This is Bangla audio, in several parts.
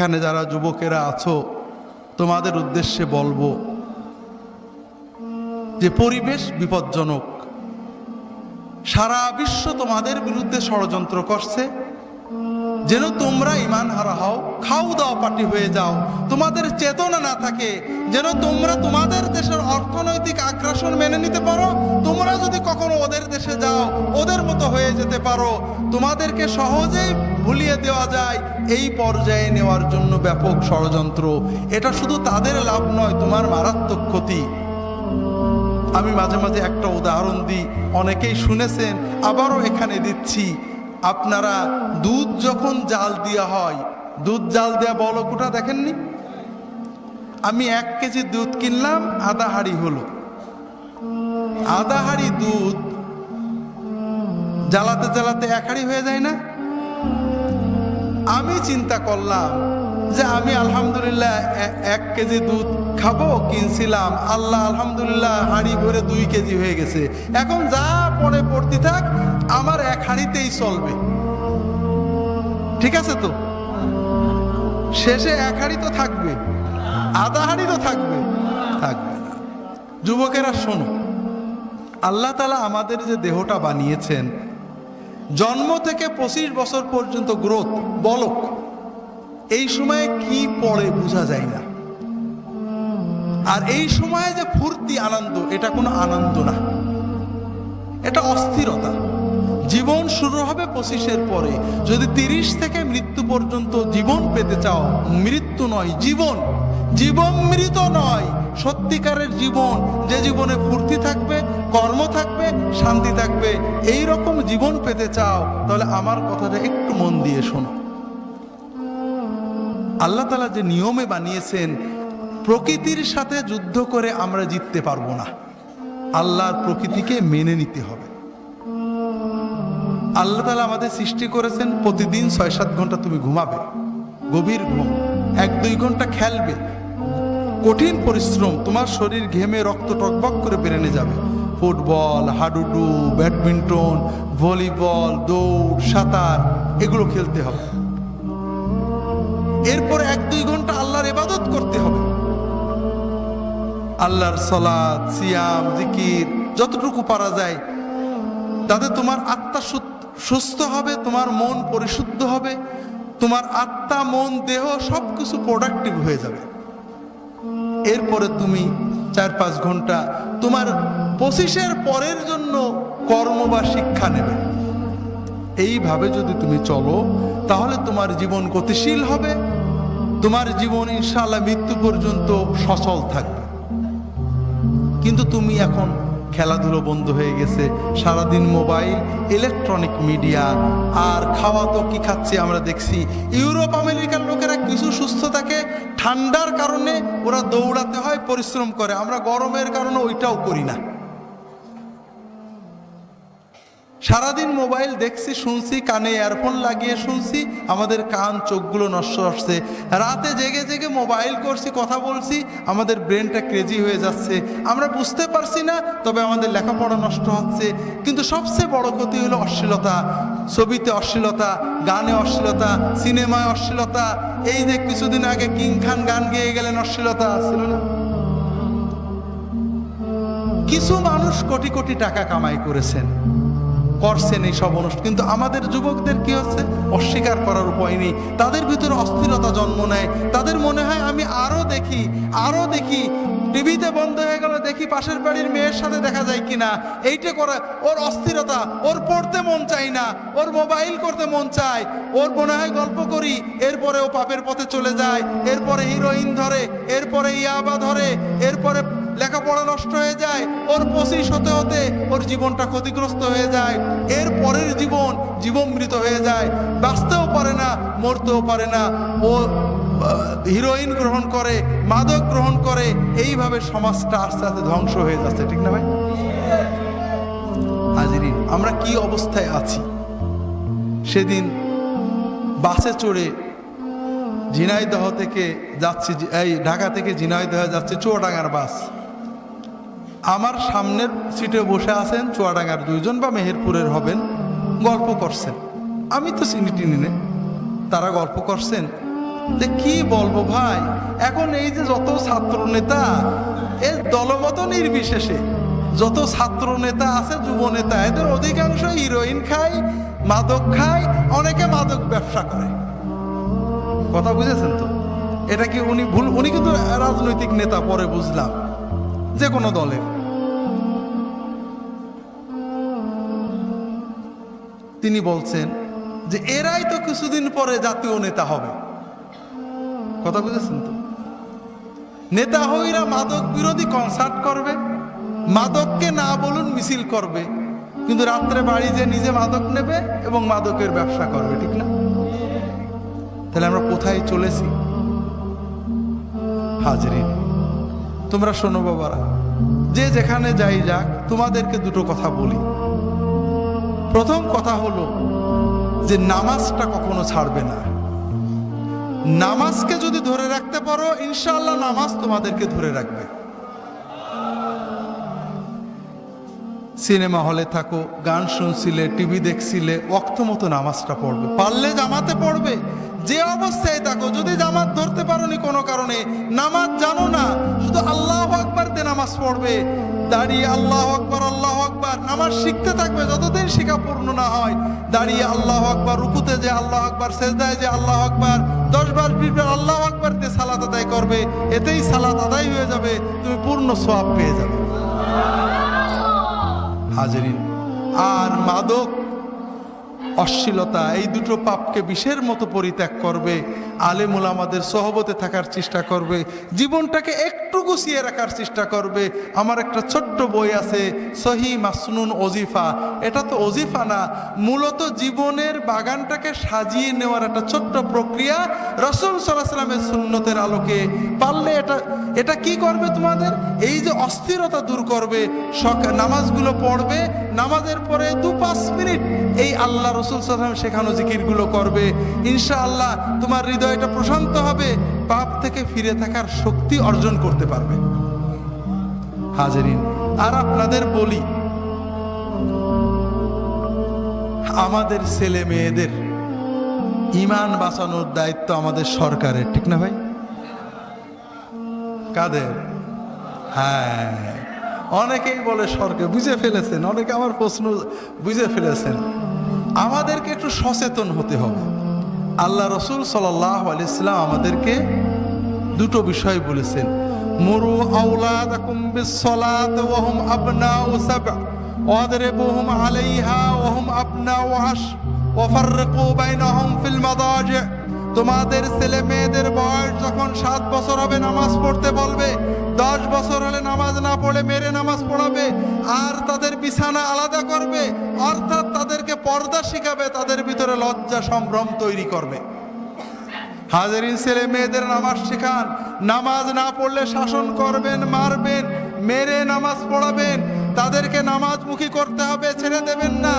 এখানে যারা যুবকেরা আছো, তোমাদের উদ্দেশ্যে বলব যে পরিবেশ বিপজ্জনক। সারা বিশ্ব তোমাদের বিরুদ্ধে ষড়যন্ত্র করছে। যেন তোমরা ইমান হারা হও খাও দাও পার্টি হয়ে যাও। তোমাদের চেতনা না থাকে, যেন তোমরা তোমাদের দেশের অর্থনৈতিক আগ্রাসন মেনে নিতে পারো। তোমরা যদি কখনো ওদের দেশে যাও, ওদের মতো হয়ে যেতে পারো। তোমাদেরকে সহজেই ভুলিয়ে দেওয়া যায়। এই পর্যায়ে নেওয়ার জন্য ব্যাপক ষড়যন্ত্র। এটা শুধু তাদের লাভ নয়, তোমার মারাত্মক ক্ষতি। আমি মাঝে মাঝে একটা উদাহরণ দিই। অনেকেই শুনেছেন, আবারও এখানে দিচ্ছি। আপনারা দুধ যখন জাল দেওয়া হয়, দুধ জাল দেওয়া বলকুটা দেখেননি? আমি এক কেজি দুধ কিনলাম, আধা হাড়ি হলো। আধা হাড়ি দুধ জ্বালাতে জ্বালাতে এক হাড়ি হয়ে যায় না? আমি চিন্তা করলাম যে আমি আলহামদুলিল্লাহ এক কেজি দুধ খাব, কিনছিলাম। আল্লাহ আলহামদুলিল্লাহ হাঁড়ি ভরে দুই কেজি হয়ে গেছে। এখন যা পরে পড়তে থাক আমার এক হাঁড়িতেই চলবে। ঠিক আছে তো? শেষে এক হাঁড়ি তো থাকবে, আধা হাঁড়ি তো থাকবে থাকবে যুবকেরা, শোনো, আল্লাহ তালা আমাদের যে দেহটা বানিয়েছেন, জন্ম থেকে পঁচিশ বছর পর্যন্ত গ্রোথ বলক এই সময়ে কি পড়ে বোঝা যায় না। আর এই সময়ে যে ফুর্তি, আনন্দ, এটা কোনো আনন্দ না। এটা অস্থিরতা। জীবন শুরু হবে পঁচিশের পরে। যদি তিরিশ থেকে মৃত্যু পর্যন্ত জীবন পেতে চাও, মৃত্যু নয়, জীবন। জীবন মৃত নয়। সত্যিকারের জীবন, যে জীবনে ফুর্তি থাকবে, কর্ম থাকবে, শান্তি থাকবে, এই রকম জীবন পেতে চাও, তাহলে আমার কথাটা একটু মন দিয়ে শোনো। আল্লাহ তালা যে নিয়মে বানিয়েছেন, প্রকৃতির সাথে যুদ্ধ করে আমরা জিততে পারব না। আল্লাহর প্রকৃতিকে মেনে নিতে হবে। আল্লাহ তালা আমাদের সৃষ্টি করেছেন প্রতিদিন ছয় সাত ঘণ্টা তুমি ঘুমাবে। গভীর ঘুম। এক দুই ঘণ্টা খেলবে। কঠিন পরিশ্রম, তোমার শরীর ঘেমে রক্ত টকবক করে বেরেনে যাবে। ফুটবল, হাডুডু, ব্যাডমিন্টন, ভলিবল, দৌড়, সাঁতার, এগুলো খেলতে হবে। এরপর এক দুই ঘণ্টা আল্লাহর ইবাদত করতে হবে। আল্লাহর সলাদ সিয়াম, জিকির, যতটুকু পারা যায়, তাতে তোমার আত্মা সু- সুস্থ হবে, তোমার মন পরিশুদ্ধ হবে, তোমার আত্মা, মন, দেহ সব কিছু প্রোডাক্টিভ হয়ে যাবে। এরপরে তুমি চার পাঁচ ঘণ্টা তোমার পঁচিশের পরের জন্য কর্ম বা শিক্ষা নেবে। এইভাবে যদি তুমি চলো, তাহলে তোমার জীবন গতিশীল হবে, তোমার জীবন ইনশাআল্লাহ মৃত্যু পর্যন্ত সচল থাকবে। কিন্তু তুমি এখন খেলাধুলো বন্ধ হয়ে গেছে। সারাদিন মোবাইল ইলেকট্রনিক মিডিয়া আর খাওয়া তো কি খাচ্ছে আমরা দেখছি। ইউরোপ, আমেরিকার লোকেরা কিছু সুস্থ থাকে ঠান্ডার কারণে ওরা দৌড়াতে হয়, পরিশ্রম করে। আমরা গরমের কারণে ওইটাও করি না। সারাদিন মোবাইল দেখছি, শুনছি, কানে ইয়ারফোন লাগিয়ে শুনছি, আমাদের কান চোখগুলো নষ্ট হচ্ছে। রাতে জেগে জেগে মোবাইল করছি, কথা বলছি, আমাদের ব্রেনটা ক্রেজি হয়ে যাচ্ছে। আমরা বুঝতে পারছি না, তবে আমাদের লেখাপড়া নষ্ট হচ্ছে। কিন্তু সবচেয়ে বড় ক্ষতি হলো অশ্লীলতা। ছবিতে অশ্লীলতা, গানে অশ্লীলতা, সিনেমায় অশ্লীলতা। এই যে কিছুদিন আগে কিং খান গান গেয়ে গেলেন, অশ্লীলতা ছিল না। কিছু মানুষ কোটি কোটি টাকা কামাই করেছেন। করছেন এই সব অনুষ্ঠান। কিন্তু আমাদের যুবকদের কি হচ্ছে? অস্বীকার করার উপায় নেই। তাদের ভিতরে অস্থিরতা জন্ম নেয়। তাদের মনে হয়, আমি আরও দেখি আরও দেখি। টিভিতে বন্ধ হয়ে গেল দেখি পাশের বাড়ির মেয়ের সাথে দেখা যায় কিনা। এইটা করা, ওর অস্থিরতা, ওর পড়তে মন চায় না। ওর মোবাইল করতে মন চায়। ওর মনে হয় গল্প করি এরপরে ও পাপের পথে চলে যায়। এরপরে হিরোইন ধরে, এরপরে ইয়াবা ধরে, এরপরে লেখাপড়া নষ্ট হয়ে যায়, ওর পঁচিশ হতে হতে ওর জীবনটা ক্ষতিগ্রস্ত হয়ে যায়। এর পরের জীবন জীবনমৃত হয়ে যায়। বাঁচতেও পারে না, মরতেও পারে না। ও হিরোইন গ্রহণ করে, মাদক গ্রহণ করে, এইভাবে সমাজটা আস্তে আস্তে ধ্বংস হয়ে যাচ্ছে, ঠিক না ভাই? হাজিরিন, আমরা কি অবস্থায় আছি? সেদিন বাসে চড়ে ঝিনাইদহ থেকে যাচ্ছি, এই ঢাকা থেকে ঝিনাইদহ যাচ্ছে চুয়াডাঙ্গার বাস। আমার সামনের সিটে বসে আছেন চুয়াডাঙ্গার দুইজন বা মেহেরপুরের হবেন, গল্প করছেন। আমি তো চিনি টিনি নে। তারা গল্প করছেন। যে কি বলব ভাই, এখন এই যে যত ছাত্র নেতা, এর দলমত নির্বিশেষে যত ছাত্র নেতা আছে, যুব নেতা, এদের অধিকাংশ হিরোইন খায়, মাদক খায়, অনেকে মাদক ব্যবসা করে। কথা বুঝেছেন তো? এটা কি উনি ভুল? উনি কিন্তু রাজনৈতিক নেতা, পরে বুঝলাম। যে কোনো দলের তিনি বলছেন যে, এরাই তো কিছুদিন পরে জাতীয় নেতা হবে। কথা বুঝেছেন তো? নেতা হইরা মাদক বিরোধী কনসার্ট করবে, মাদককে না বলুন মিছিল করবে, কিন্তু রাত্রে বাড়ি যে নিজে মাদক নেবে এবং মাদকের ব্যবসা করবে, ঠিক না? তাহলে আমরা কোথায় চলেছি? হাজরিন তোমরা শোনো বাবারা, যে যেখানে যাই যাক, তোমাদেরকে দুটো কথা বলি। প্রথম কথা হলো যে নামাজটা কখনো ছাড়বে না। নামাজকে যদি ধরে রাখতে পারো ইনশাল্লাহ নামাজ তোমাদেরকে ধরে রাখবে। সিনেমা হলে থাকো, গান শুনছিলে, টিভি দেখছিলে অক্ত মতো নামাজটা পড়বে। পারলে জামাতে পড়বে। যে অবস্থায় থাকো, যদি জামাত ধরতে পারোনি কোনো কারণে, নামাজ জানো না, শুধু আল্লাহ আকবার দিয়ে নামাজ পড়বে। দাঁড়িয়ে আল্লাহ আকবার আল্লাহ আকবার, নামাজ শিখতে থাকবে, যতদিন শিখা পূর্ণ না হয়। দাঁড়িয়ে আল্লাহ আকবার, রুকুতে যে আল্লাহ আকবার, সেজদায় যে আল্লাহ আকবার দশ বার বিশ বার আল্লাহ আকবার দিয়ে সালাত আদায় করবে, এতেই সালাত আদায় হয়ে যাবে, তুমি পূর্ণ সোয়াব পেয়ে যাবে। হাজরিন। আর মাদক অশ্লীলতা, এই দুটো পাপকে বিষের মতো পরিত্যাগ করবে, আলেমুল আমাদের সহবতে থাকার চেষ্টা করবে, জীবনটাকে একটু গুছিয়ে রাখার চেষ্টা করবে। আমার একটা ছোট্ট বই আছে, সহি মাসনুন অজিফা এটা তো অজিফা না, মূলত জীবনের বাগানটাকে সাজিয়ে নেওয়ার একটা ছোট্ট প্রক্রিয়া রসুল সাল্লাহ সাল্লামের সুন্নতের আলোকে। পারলে এটা এটা কি করবে তোমাদের? এই যে অস্থিরতা দূর করবে নামাজগুলো পড়বে, নামাজের পরে দু পাঁচ মিনিট এই আল্লাহ রসুল সাল্লাম শেখানো জিকিরগুলো করবে। ইনশাআল্লাহ তোমার হৃদয়টা প্রশান্ত হবে, পাপ থেকে ফিরে থাকার শক্তি অর্জন করতে পারবে। হাজারিন, আর আপনাদের বলি, আমাদের ছেলে মেয়েদের ইমান বাঁচানোর দায়িত্ব আমাদের সরকারের, ঠিক না ভাই? কাদের? হ্যাঁ অনেকেই বলে সরকার, বুঝে ফেলেছেন, অনেকে আমার প্রশ্ন, বুঝে ফেলেছেন। আমাদেরকে একটু সচেতন হতে হবে। আল্লাহ রসুল সাল্লাহ আলিয়াল্লাম আমাদেরকে দুটো বিষয় বলেছেন। মুরু আউলাদাকুম বিসসালাত ওয়া হুম আবনাউ সাবআ, ওয়াদরিবুহুম আলাইহা ওয়া হুম আবনাউ আশ ওয়াফাররিকু বাইনাহুম ফিল মাদাজি' তোমাদের ছেলে মেয়েদের বয়স যখন সাত বছর হবে, নামাজ পড়তে বলবে দশ বছর হলে নামাজ না পড়ে মেরে নামাজ পড়াবে, আর তাদের বিছানা আলাদা করবে, অর্থাৎ তাদেরকে পর্দা শিখাবে, তাদের ভিতরে লজ্জা সম্ভ্রম তৈরি করবে। হাজারিন ছেলে মেয়েদের নামাজ শেখান, নামাজ না পড়লে শাসন করবেন, মারবেন, মেরে নামাজ পড়াবেন, তাদেরকে নামাজমুখী করতে হবে, ছেড়ে দেবেন না।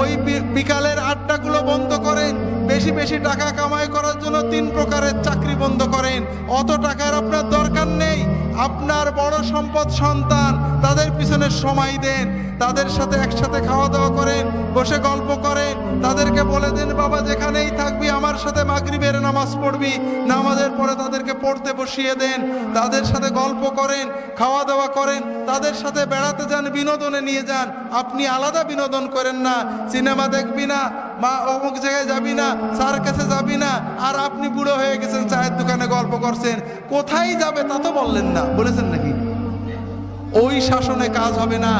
ওই বিকালের আড্ডাগুলো বন্ধ করেন, বেশি বেশি টাকা কামাই করার জন্য তিন প্রকারের চাকরি বন্ধ করেন। অত টাকার আপনার দরকার নেই আপনার বড় সম্পদ সন্তান তাদের পিছনে সময় দেন, তাদের সাথে একসাথে খাওয়া দাওয়া করেন, বসে গল্প করেন, তাদেরকে বলে দেন, বাবা, যেখানেই থাকবি, আমার সাথে মাগরিবের নামাজ পড়বি। নামাজের পরে তাদেরকে পড়তে বসিয়ে দেন, তাদের সাথে গল্প করেন খাওয়া দাওয়া করেন, তাদের সাথে বেড়াতে যান, বিনোদনে নিয়ে যান। আপনি আলাদা বিনোদন করেন না, সিনেমা দেখবি না মা অমুক জায়গায় যাবি না, স্যার কাছে যাবি না, আর আপনি বুড়ো হয়ে গেছেন, চায়ের দোকানে গল্প করছেন। কোথায় যাবে তা তো বললেন না, বলেছেন নাকি? ওই শাসনে কাজ হবে না।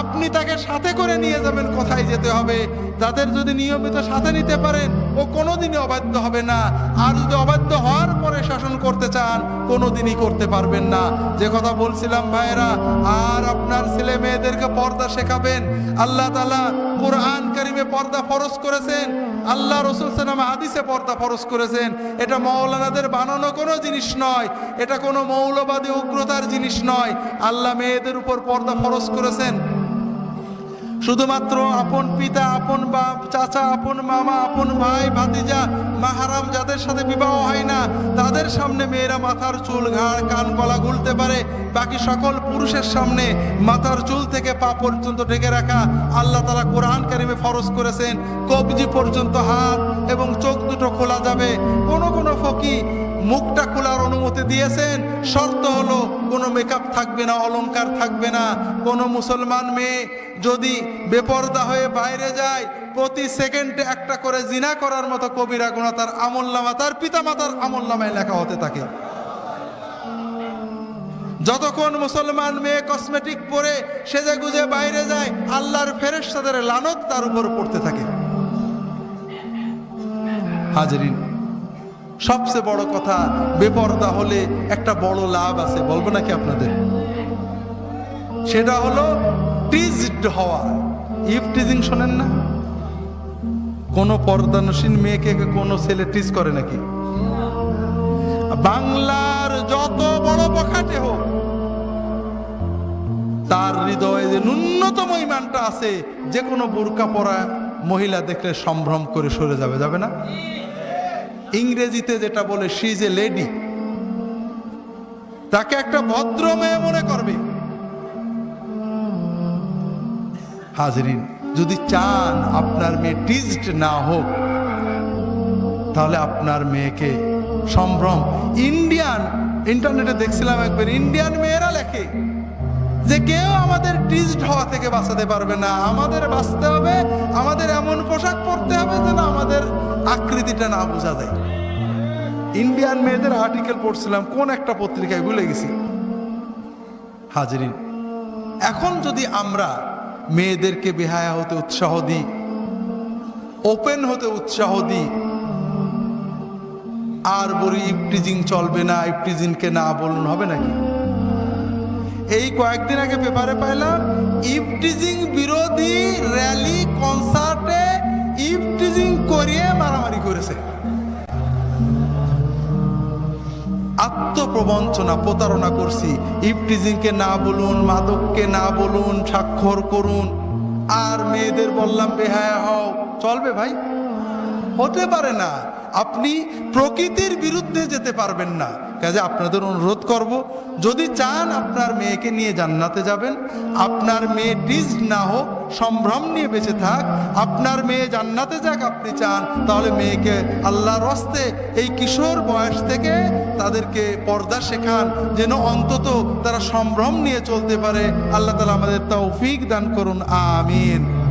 আপনি তাকে সাথে করে নিয়ে যাবেন, কোথায় যেতে হবে? তাদের যদি নিয়মিত সাথে নিতে পারেন, ও কোনোদিনই অবাধ্য হবে না। আর যদি অবাধ্য হওয়ার পরে শাসন করতে চান, কোনোদিনই করতে পারবেন না। যে কথা বলছিলাম ভাইয়েরা, আর আপনার ছেলে মেয়েদেরকে পর্দা শেখাবেন। আল্লাহ তালা কোরআন কারিমে পর্দা ফরজ করেছেন। আল্লাহ রসুল সালাম হাদিসে পর্দা ফরজ করেছেন। এটা মৌলানাদের বানানো কোনো জিনিস নয়। এটা কোনো মৌলবাদী উগ্রতার জিনিস নয়। আল্লাহ মেয়েদের উপর পর্দা ফরজ করেছেন। শুধুমাত্র আপন পিতা, আপন বাপ, চাচা, আপন মামা, আপন ভাই, ভাতিজা, মাহারাম যাদের সাথে বিবাহ হয় না, তাদের সামনে মেয়েরা মাথার চুল, ঘাড়, কান, গলা গুলতে পারে। বাকি সকল পুরুষের সামনে মাথার চুল থেকে পা পর্যন্ত ঢেকে রাখা আল্লাহ ফরজ করেছেন। কবজি পর্যন্ত হাত এবং চোখ দুটো খোলা যাবে। কোনো কোনো ফকি মুখটা খোলার অনুমতি দিয়েছেন। শর্ত হলো কোনো মেকআপ থাকবে না, অলংকার থাকবে না। কোনো মুসলমান মেয়ে যদি বেপর্দা হয়ে বাইরে যায়, প্রতি সেকেন্ডে একটা করে জিনা করার মতো কবিরা গুণা তার আমল নামা, তার পিতামাতার আমল নামায় লেখা হতে থাকে। যতক্ষণ মুসলমান মেয়ে কসমেটিক পরে সেজে গুজে বাইরে যায়, আল্লাহর ফেরেশতাদের লানত তার উপর পড়তে থাকে। হাজরিন, সবচেয়ে বড় কথা, বেপর্দা হলে একটা বড় লাভ আছে, বলব নাকি আপনাদের? সেটা হলো টিজড হওয়া। ইফ টিজিং শোনেন না? কোন পর্দানসীন মেয়েকে কোনো ছেলে টিজ করে নাকি? বাংলার যত বড় বখাটে হোক তার হৃদয়ে যে ন্যূনতম ইমানটা আছে যে কোনো বোরকা পরা মহিলা দেখলে সম্ভ্রম করে সরে যাবে যাবে না? ইংরেজিতে যেটা বলে সি যে লেডি তাকে একটা ভদ্র মেয়ে মনে করবে। হাজরিন, যদি চান আপনার মেয়ে টিজড না হোক, তাহলে আপনার মেয়েকে সম্ভ্রম, ইন্ডিয়ান, ইন্টারনেটে দেখছিলাম একবার, ইন্ডিয়ান মেয়েরা লেখে। যে কেউ আমাদের টিজড হওয়া থেকে বাঁচাতে পারবে না। আমাদের বাঁচতে হবে, আমাদের এমন পোশাক পরতে হবে যেন আমাদের আকৃতিটা না বোঝা যায়। ইন্ডিয়ান মেয়েদের আর্টিকেল পড়ছিলাম, কোন একটা পত্রিকায় ভুলে গেছি। হাজিরিন, এখন যদি আমরা মেয়েদেরকে বেহায়া হতে উৎসাহ দিই ওপেন হতে উৎসাহ দিই, আর বলি ইফটিজিং চলবে না, ইফটিজিংকে না বলুন, হবে নাকি? এই কয়েকদিন আগে পেপারে পাইলাম ইফটিজিং বিরোধী র্যালি, কনসার্টে ইফটিজিং করিয়ে মারামারি করেছে। আত্মপ্রবঞ্চনা, প্রতারণা করছি। ইফটিজিংকে না বলুন, মাদককে না বলুন, স্বাক্ষর করুন। আর মেয়েদের বললাম, বেহায়া হও। চলবে ভাই? হতে পারে না। আপনি প্রকৃতির বিরুদ্ধে যেতে পারবেন না। কাজে আপনাদের অনুরোধ করব, যদি চান আপনার মেয়েকে নিয়ে জান্নাতে যাবেন, আপনার মেয়ে ডিজ না হোক, সম্ভ্রম নিয়ে বেঁচে থাক, আপনার মেয়ে জান্নাতে যাক আপনি চান, তাহলে মেয়েকে আল্লাহর হস্তে এই কিশোর বয়স থেকে তাদেরকে পর্দা শেখান, যেন অন্তত তারা সম্ভ্রম নিয়ে চলতে পারে। আল্লাহ তালা আমাদের তৌফিক দান করুন, আমিন।